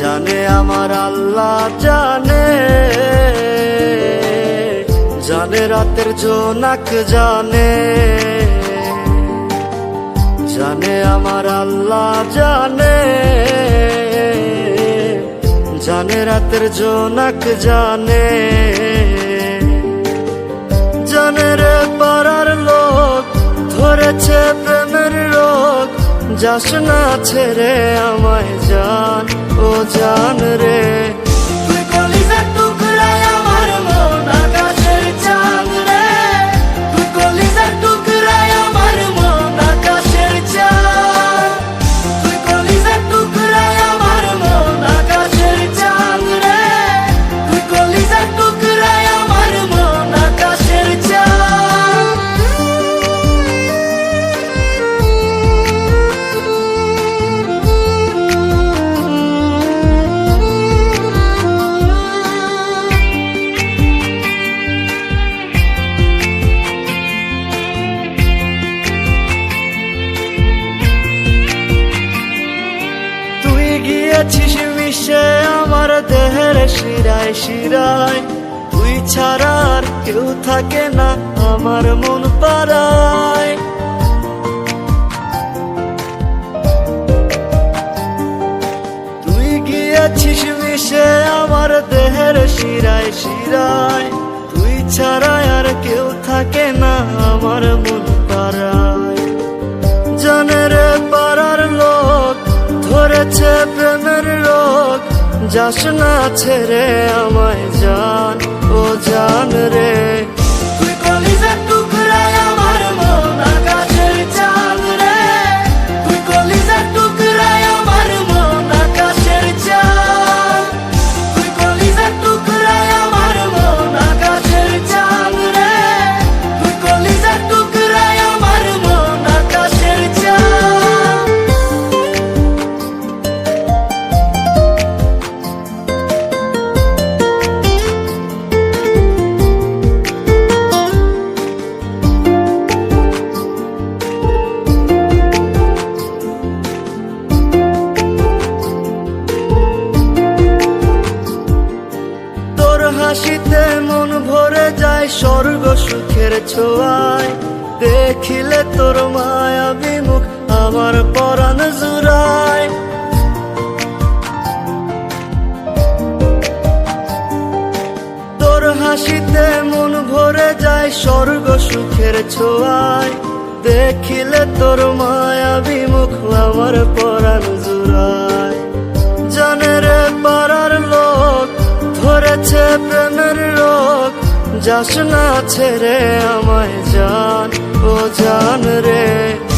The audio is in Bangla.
জানে আমার আল্লাহ জানে। জানে রাতের জোনাক জানে। জানে আমার আল্লাহ জানে। জানে রাতের জোনাক জানে। জানে রে পাড়ার লোক, ধরেছে প্রেমের রোগ। যাস না ছেড়ে আমায় জান ও জান শিরায় শিরায়, তুই ছাড়া আর কেউ থাকে না আমার মন পাড়ায়। তুই গিয়েছিস মিশে আমার দেহের শিরায় শিরায়, তুই ছাড়া আর কেউ থাকে না আমার মন পাড়ায়। জানে রে পাড়ার লোক, ধরেছে প্রেমের রোগ যাস না ছেড়ে আমায় মন ভরে যায় স্বর্গ সুখের ছোঁয়ায়। দেখিলে তোর মায়া বিমুখ, আমার পরাণ জুড়ায়। তোর হাসিতে মন ভরে যায় স্বর্গ সুখের ছোঁয়ায়। দেখিলে তোর মায়া বিমুখ, আমার পরাণ জুড়ায়। জানে রে পাড়ার লোক ধরেছে প্রেমের রোগ যাস না ছেড়ে আমায় জান ও জান রে।